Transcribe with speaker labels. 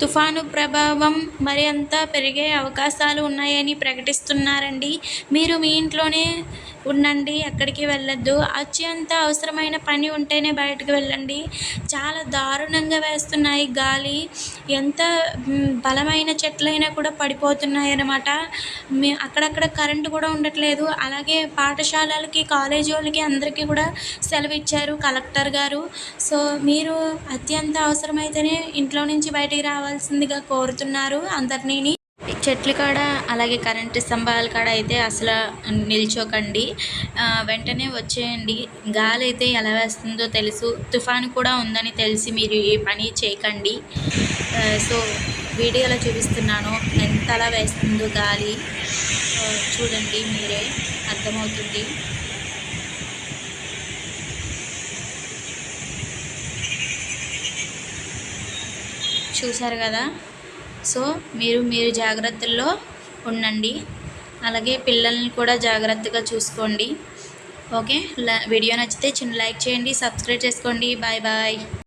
Speaker 1: తుఫాను ప్రభావం మరింత పెరిగే అవకాశాలు ఉన్నాయని ప్రకటిస్తున్నారండి. మీరు మీ ఇంట్లోనే ఉండండి ఎక్కడికి వెళ్ళొద్దు. అత్యంత అవసరమైన పని ఉంటేనే బయటకు వెళ్ళండి. చాలా దారుణంగా వేస్తున్నాయి గాలి. ఎంత బలమైన చెట్లైనా కూడా పడిపోతున్నాయి అన్నమాట. మీ అక్కడక్కడ కరెంటు కూడా ఉండట్లేదు. అలాగే పాఠశాలలకి కాలేజీ వాళ్ళకి అందరికీ కూడా సెలవు ఇచ్చారు కలెక్టర్ గారు. సో మీరు అత్యంత అవసరమైతేనే ఇంట్లో నుంచి బయటికి రావాల్సిందిగా కోరుతున్నారు అందరినీ చెట్ల కాడ అలాగే కరెంటు స్తంభాల కాడ అయితే అసలు నిల్చోకండి. వెంటనే వచ్చేయండి. గాలి అయితే ఎలా వేస్తుందో తెలుసు. తుఫాను కూడా ఉందని తెలిసి మీరు ఈ పని చేయకండి. సో వీడియోలో చూపిస్తున్నాను. ఎంత అలా వేస్తుందో గాలి. చూడండి మీరే. అర్థమవుతుంది. చూశారు కదా? సో మీరు మీరు జాగ్రత్తల్లో ఉండండి. అలాగే పిల్లల్ని కూడా జాగ్రత్తగా చూసుకోండి. ఓకే? వీడియో నచ్చితే చిన్న లైక్ చేయండి సబ్స్క్రైబ్ చేసుకోండి. Bye bye.